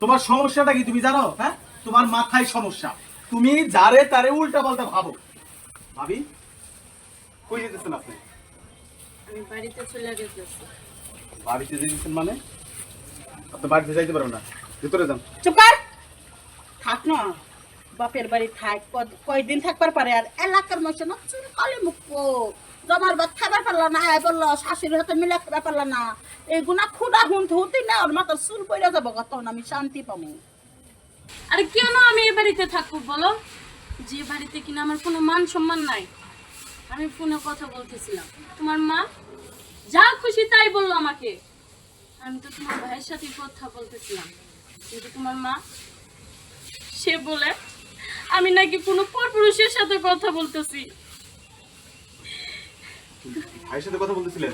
তোমার সমস্যাটা কি তুমি জানো? হ্যাঁ? তোমার মাথায় সমস্যা। তুমি যারে তারে উল্টা পাল্টা ভাবো। ভাবি কই যেতেছেন আপনি? আমি বাড়িতে চলে গেছি বাড়িতে যেতেছেন মানে? আপনি বাড়িতে যাইতে পারবেন না। ভিতরে যান। চুপ কর! থাক না। বাপের বাড়ি থাক কয়দিন থাকবার পারে আর এলাকার না চুল কালি মুখ জমার বাদ খাবার পারল না, আয় বলল, শাশুড়ির হাতে মিলে খাবার পারল না। এইগুলা খুদা হুন ধুতি না, ওর মাথার চুল পড়ে যাব তখন আমি শান্তি পাবো আর কেন আমি এ বাড়িতে থাকব বলো? যে বাড়িতে কিনা আমার কোনো মান সম্মান নাই। আমি ফোনে কথা বলতেছিলাম। তোমার মা যা খুশি তাই বলল আমাকে। আমি তো তোমার ভাইয়ের সাথে কথা বলতেছিলাম। কিন্তু তোমার মা, সে বলে আমি নাকি কোনো পরপুরুষের সাথে কথা বলতেছি। ভাইয়ের সাথে কথা বলতেছিলেন?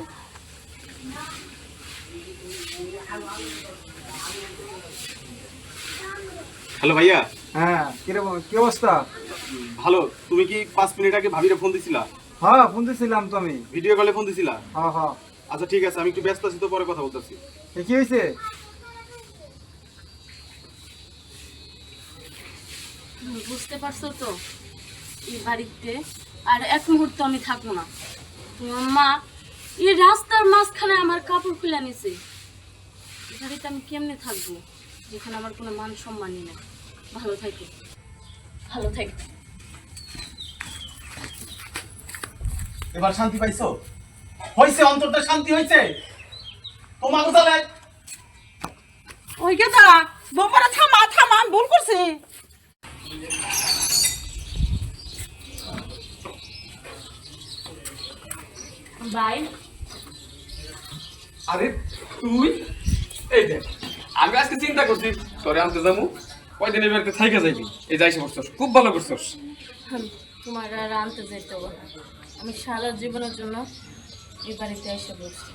হ্যালো ভাইয়া। হ্যাঁ কীরকম কি অবস্থা? ভালো তুমি কি পাঁচ মিনিট আগে ভাবিরে ফোন দিছিলা? হ্যাঁ ফোন দিছিলাম তো আমি। ভিডিও কলে ফোন দিছিলা? হ্যাঁ হ্যাঁ। আচ্ছা ঠিক আছে আমি একটু ব্যস্ত আছি তো পরে কথা বলতেছি। এ কি হয়েছে বুঝতে পারছ তো? এই বাড়িতে। আর এক মুহূর্ত আমি থাকব না। তোমার মা এই রাস্তার মাঝখানে আমার কাপড় খুলে নিছে। এই বাড়িতে আমি কেমনে থাকব যেখানে আমার কোনো মান সম্মানই নেই? ভালো থাকি। ভালো থাকি। এবার শান্তি পাইছো? হইছে অন্তরটা শান্তি হইছে? তোমার কোথালে ওই গে দা বোমারা থামা থামা আমি ভুল করছি বাই আরে তুই? এই দেখ আমি আজকে চিন্তা করছি তোরে আনতে যাব কয়দিন এবার থাইকে যাইবি? এই যাইছে করছস খুব ভালো করছস তোমার আর আনতে যেতে হবে আমি সারা জীবনের জন্য এই বাড়িতে এসে বসছি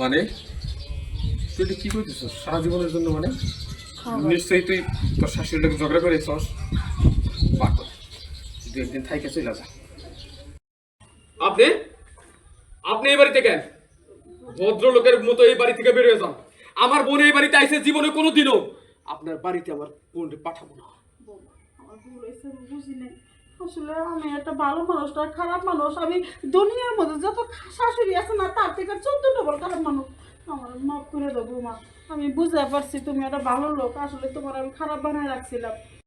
মানে? তুই কি করতেছস সারা জীবনের জন্য মানে? নিশ্চয়ই তুই তোর শাশুড়িটাকে ঝগড়া করেছস? বাক দু একদিন থাইকে চলে যা। আপনি? আপনি এই বাড়িতে কেন? ভদ্রলোকের মতো এই বাড়ি থেকে বেরিয়ে যান আমার বোন এই বাড়িতে আইসে জীবনে কোনো দিনও আপনার বাড়িতে আমার বোনকে পাঠাবো না। আসলে আমি একটা ভালো মানুষ না, খারাপ মানুষ। আমি দুনিয়ার মধ্যে যত শাশুড়ি আছে না, তার থেকে চোদ্দ ডবল খারাপ মানুষ। আমার মাফ করে দেবো মা আমি বুঝতে পারছি তুমি একটা ভালো লোক। আসলে তোমার আমি খারাপ বানায় রাখছিলাম।